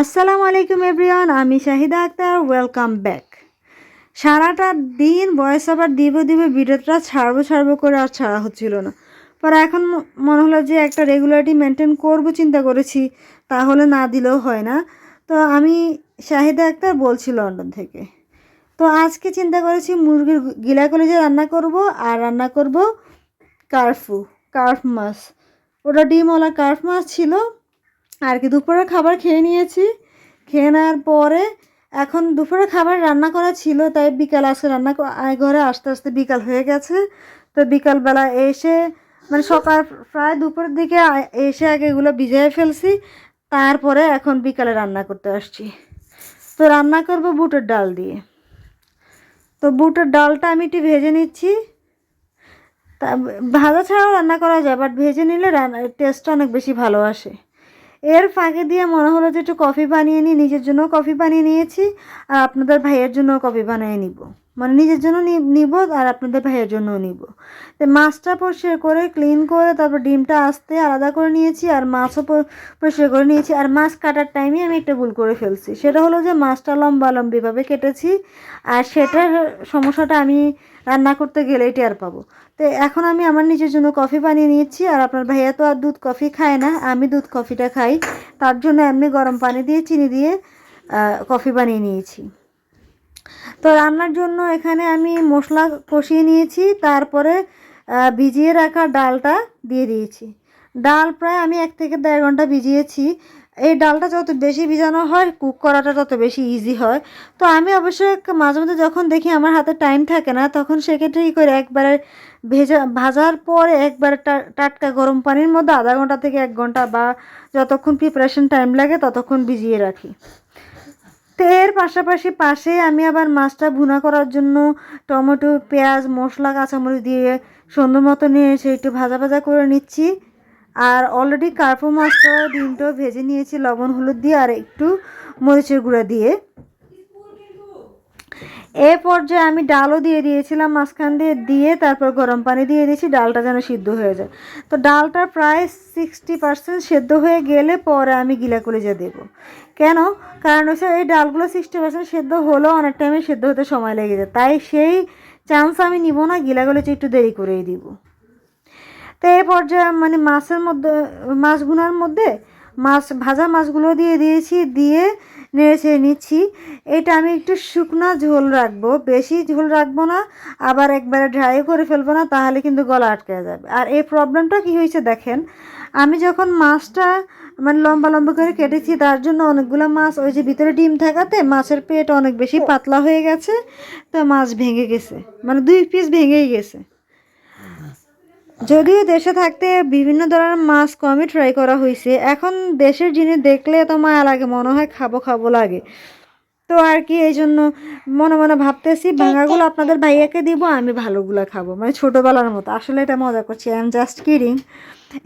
আসসালামু আলাইকুম এভরিওয়ান, আমি শাহিদা আক্তার ওয়েলকাম ব্যাক সারাটা দিন ভয়েস আবার দিব দিব ভিডিওটা ছাড়বো ছাড়বো করে আর ছাড়া হচ্ছিল না। পরে এখন মনে হলো যে একটা রেগুলারিটি মেনটেন করব, চিন্তা করেছি, তাহলে না দিলেও হয় না। তো আমি শাহিদা আক্তার বলছি লন্ডন থেকে। তো আজকে চিন্তা করেছি মুরগির গিলা কলেজে রান্না করব, আর রান্না করব কার্ফু, কার্ফ মাছ। ওটা ডিমওয়ালা কার্ফ মাছ ছিল আর কি, দুপুরের খাবার খেয়ে নিয়েছি। খেয়ে নেওয়ার পরে এখন দুপুরের খাবার রান্না করা ছিল, তাই বিকাল আসে রান্না ঘরে আস্তে আস্তে বিকাল হয়ে গেছে। তো বিকালবেলা এসে মানে সকাল প্রায় দুপুরের দিকে এসে আগে এগুলো ভিজিয়ে ফেলছি, তারপরে এখন বিকালে রান্না করতে আসছি। তো রান্না করব বুটের ডাল দিয়ে। তো বুটের ডালটা আমি একটু ভেজে নিচ্ছি। তা, ভাজা ছাড়াও রান্না করা যায় বাট ভেজে নিলে রান্না টেস্টটা অনেক বেশি ভালো আসে। এর ফাঁকে দিয়ে মনে হলো যে একটু কফি বানিয়ে নিই, নিজের জন্য কফি বানিয়ে নিয়েছি, আর আপনাদের ভাইয়ের জন্য কফি বানিয়ে নিব। মানে নিজের জন্য নিব আর আপনাদের ভাইয়ের জন্যও নিব। তো মাছটা পরিষ্কার করে ক্লিন করে, তারপর ডিমটা আস্তে আলাদা করে নিয়েছি আর মাছও পরিষ্কার করে নিয়েছি। আর মাছ কাটার টাইমে আমি একটা ভুল করে ফেলছি। সেটা হলো যে মাছটা লম্বা লম্বিভাবে কেটেছি আর সেটার সমস্যাটা আমি রান্না করতে গেলেই টের পাবো। তো এখন আমি আমার নিজের জন্য কফি বানিয়ে নিয়েছি আর আপনার ভাইয়া তো আর দুধ কফি খায় না, আমি দুধ কফিটা খাই। তার জন্য এমনি গরম পানি দিয়ে, চিনি দিয়ে কফি বানিয়ে নিয়েছি। তো রান্নার জন্য এখানে আমি মশলা কষিয়ে নিয়েছি, তারপরে ভিজিয়ে রাখা ডালটা দিয়ে দিয়েছি। ডাল প্রায় আমি এক থেকে দেড় ঘণ্টা ভিজিয়েছি। এই ডালটা যত বেশি ভিজানো হয়, কুক করাটা তত বেশি ইজি হয়। তো আমি অবশ্যই এক- মাঝে মধ্যে যখন দেখি আমার হাতে টাইম থাকে না, তখন সেক্ষেত্রে কী করে, একবারে ভেজা, ভাজার পরে একবারে টাটকা গরম পানির মধ্যে আধা ঘণ্টা থেকে এক ঘণ্টা বা যতক্ষণ প্রিপারেশন টাইম লাগে, ততক্ষণ ভিজিয়ে রাখি। তো এর পাশাপাশি পাশে আমি আবার মাছটা ভুনা করার জন্য টমেটো, পেঁয়াজ, মশলা, কাঁচামরিচ দিয়ে সুন্দর মতো নিয়ে এসে একটু ভাজা ভাজা করে নিচ্ছি। আর অলরেডি কার্পো মাছটা ডিমটাও ভেজে নিয়েছি, লবণ, হলুদ দিয়ে, আর একটু মরিচের গুঁড়া দিয়ে। এ পর্যায়ে আমি ডালও দিয়ে দিয়েছিলাম মাঝখান দিয়ে দিয়ে তারপর গরম পানি দিয়ে দিয়েছি, ডালটা যেন সিদ্ধ হয়ে যায়। তো ডালটা প্রায় সিক্সটি পার্সেন্ট সেদ্ধ হয়ে গেলে পরে আমি গিলা কলিজা দেবো। কেন? কারণ হচ্ছে এই ডালগুলো সিক্সটি পার্সেন্ট সেদ্ধ হলেও অনেক টাইমে সেদ্ধ হতে সময় লেগে যায়। তাই সেই চান্স আমি নিব না, গিলা কলিজা একটু দেরি করেই দিব। তো এই পর্যায়ে মানে মাছের মধ্যে, মাছ গুনার মধ্যে মাছ ভাজা মাছগুলো দিয়ে দিয়েছি দিয়ে নেড়ে ছেড়ে নিচ্ছি। এটা আমি একটু শুকনা ঝোল রাখব বেশি ঝোল রাখব না আবার একবারে ড্রাই করে ফেলব না তাহলে কিন্তু গলা আটকে যাবে। আর এই প্রবলেমটা কি হয়েছে দেখেন আমি যখন মাছটা মানে লম্বা লম্বা করে কেটেছি তার জন্য অনেকগুলো মাছ ওই যে ভিতরে ডিম থাকাতে মাছের পেট অনেক বেশি পাতলা হয়ে গেছে তো মাছ ভেঙে গেছে মানে দুই পিস ভেঙেই গেছে। যদিও দেশে থাকতে বিভিন্ন ধরনের মাছ কমই ট্রাই করা হয়েছে এখন দেশের জিনিস দেখলে তো মায়া লাগে মনে হয় খাব খাব লাগে। তো আর কি এই জন্য মনে মনে ভাবতেছি ভাঙাগুলো আপনাদের ভাইয়াকে দিব আমি ভালোগুলো খাব। মানে ছোটোবেলার মতো আসলে এটা মজা করছি আই এম জাস্ট কিডিং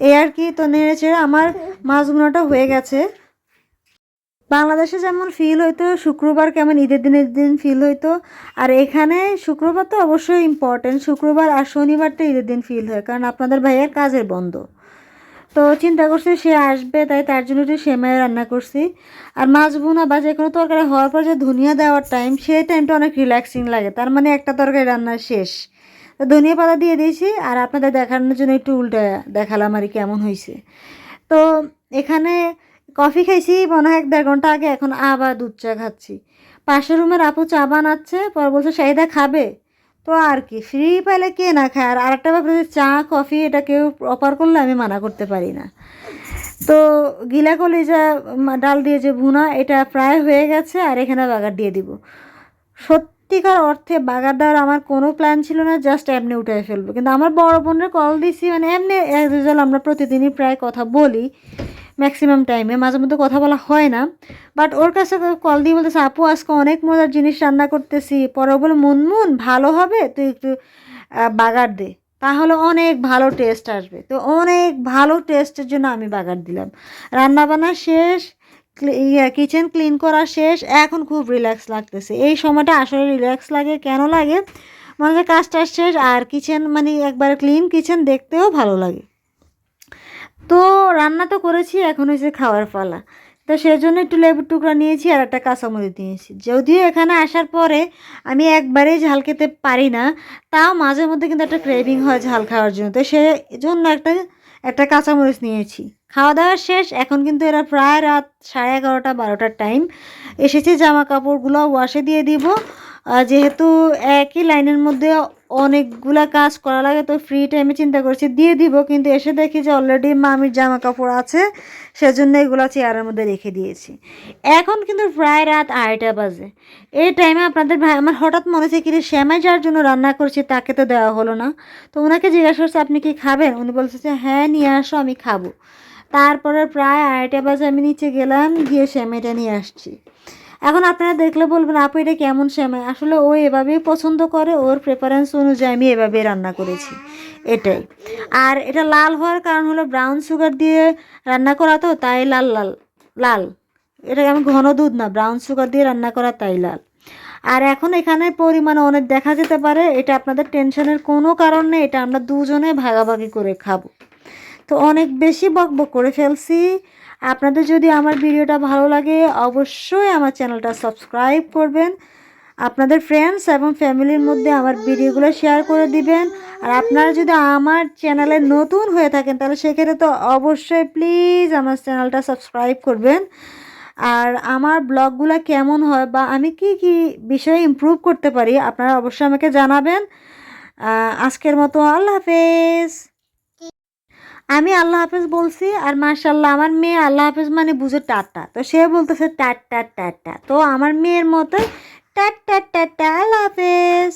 এ আর কি তো নেড়ে চেড়ে আমার মাছগুলোটা হয়ে গেছে। বাংলাদেশে যেমন ফিল হইতো, শুক্রবার কেমন ঈদের দিনের দিন ফিল হইতো, আর এখানে শুক্রবার তো অবশ্যই ইম্পর্টেন্ট শুক্রবার আর শনিবারটা ঈদের দিন ফিল হয়, কারণ আপনাদের ভাইয়ের কাজের বন্ধ। তো চিন্তা করছি সে আসবে, তাই তার জন্য একটু সেমাই রান্না করছি। আর মাছ ভুনা বা যে কোনো তরকারি হওয়ার পর যে ধনিয়া দেওয়ার টাইম সেই টাইমটা অনেক রিল্যাক্সিং লাগে। তার মানে একটা তরকারি রান্না শেষ। তো ধনিয়া পাতা দিয়ে দিয়েছি, আর আপনাদের দেখানোর জন্য একটু উল্টা দেখালাম আর কেমন হয়েছে তো এখানে কফি খাইছি, মনে হয় এক দেড় ঘণ্টা আগে, এখন আবার দুধ চা খাচ্ছি। পাশের রুমের আপু চা বানাচ্ছে, পর বলছে, শাহিদা খাবে? তো আর কি ফ্রি পাইলে কে না খায়? আর আরেকটা ব্যাপার হচ্ছে, চা, কফি এটা কেউ অফার করলে আমি মানা করতে পারি না। তো গিলা কলিজা ডাল দিয়ে যে ভুনা, এটা প্রায় হয়ে গেছে, আর এখানে বাগার দিয়ে দিব। সত্যিকার অর্থে বাগার দেওয়ার আমার কোনো প্ল্যান ছিল না জাস্ট এমনি উঠে ফেলব। কিন্তু আমার বড় বোনের কল দিছি মানে এমনি অ্যাজ ইউজুয়াল আমরা প্রতিদিনই প্রায় কথা বলি। ম্যাক্সিমাম টাইমে মাঝে মধ্যে কথা বলা হয় না। বাট ওর কাছে কল দিয়ে বলতেছে, আপু, আজকে অনেক মজার জিনিস রান্না করতেছি। পরে বলে, মুনমুন, ভালো হবে? তুই একটু বাগার দে। তাহলে অনেক ভালো টেস্ট আসবে। তো অনেক ভালো টেস্টের জন্য আমি বাগার দিলাম। রান্না বান্না শেষ কিচেন ক্লিন করা শেষ। এখন খুব রিল্যাক্স লাগতেছে। এই সময়টা আসলে রিল্যাক্স লাগে, কেন লাগে? মনে কাজটা শেষ। আর কিচেন মানে একবার ক্লিন কিচেন দেখতেও ভালো লাগে। তো রান্না তো করেছি, এখন হয়েছে খাওয়ার পালা। তো সেই জন্য একটু লেবুর টুকরা নিয়েছি আর একটা কাঁচামরিচ নিয়েছি। যদিও এখানে আসার পরে আমি একবারেই ঝাল খেতে পারি না, তাও মাঝে মধ্যে কিন্তু একটা ক্রেভিং হয় ঝাল খাওয়ার জন্য। তো সেই জন্য একটা একটা কাঁচামরিচ নিয়েছি। খাওয়া দাওয়া শেষ, এখন কিন্তু এরা প্রায় রাত সাড়ে এগারোটা, বারোটার টাইম এসেছে জামা কাপড়গুলো ওয়াশে দিয়ে দিব। যেহেতু একই লাইনের মধ্যে অনেকগুলা কাজ করা লাগে তো ফ্রি টাইমে চিন্তা করছি দিয়ে দিব কিন্তু এসে দেখি যে অলরেডি মামির জামা কাপড় আছে সেজন্য এগুলো চেয়ারের মধ্যে রেখে দিয়েছি। এখন কিন্তু প্রায় রাত আড়াইটা বাজে। এই টাইমে আপনাদের ভাই আমার হঠাৎ মনে হচ্ছে কি রে, শ্যামাই যার জন্য রান্না করছি তাকে তো দেওয়া হলো না। তো ওনাকে জিজ্ঞাসা করছে আপনি কি খাবেন? উনি বলছে যে হ্যাঁ নিয়ে আসো আমি খাব। তারপরে প্রায় আড়াইটা বাজে আমি নিচে গেলাম গিয়ে শ্যামাইটা নিয়ে আসছি। এখন আপনারা দেখলে বলবেন, আপু, এটা কেমন শ্যামাই আসলে ও এভাবেই পছন্দ করে, ওর প্রেফারেন্স অনুযায়ী আমি এভাবেই রান্না করেছি। এটাই। আর এটা লাল হওয়ার কারণ হলো ব্রাউন সুগার দিয়ে রান্না করা তো, তাই লাল লাল লাল। এটা আমি ঘন দুধ না ব্রাউন সুগার দিয়ে রান্না করা তাই লাল। আর এখন এখানে পরিমাণ অনেক দেখা যেতে পারে, এটা আপনাদের টেনশনের কোনো কারণ নেই, এটা আমরা দুজনে ভাগাভাগি করে খাব। তো অনেক বেশি বকবক করে ফেলছি আপনাদের যদি আমার ভিডিওটা ভালো লাগে, অবশ্যই আমার চ্যানেলটা সাবস্ক্রাইব করবেন। আপনাদের ফ্রেন্ডস এবং ফ্যামিলির মধ্যে আমার ভিডিওগুলো শেয়ার করে দিবেন। আর আপনারা যদি আমার চ্যানেলে নতুন হয়ে থাকেন, তাহলে সেক্ষেত্রে তো অবশ্যই প্লিজ আমার চ্যানেলটা সাবস্ক্রাইব করবেন। আর আমার ব্লগগুলো কেমন হয় বা আমি কি কি বিষয়ে ইমপ্রুভ করতে পারি, আপনারা অবশ্যই আমাকে জানাবেন। আজকের মতো আল্লাহ হাফেজ। আমি আল্লাহ হাফেজ বলছি, আর মার্শাল্লাহ আমার মেয়ে আল্লাহ হাফেজ মানে বুঝে টাটা। তো সে বলতেছে টাট টাট টাটা তো আমার মেয়ের মতোই টাট টাটা আল্লাহ হাফেজ।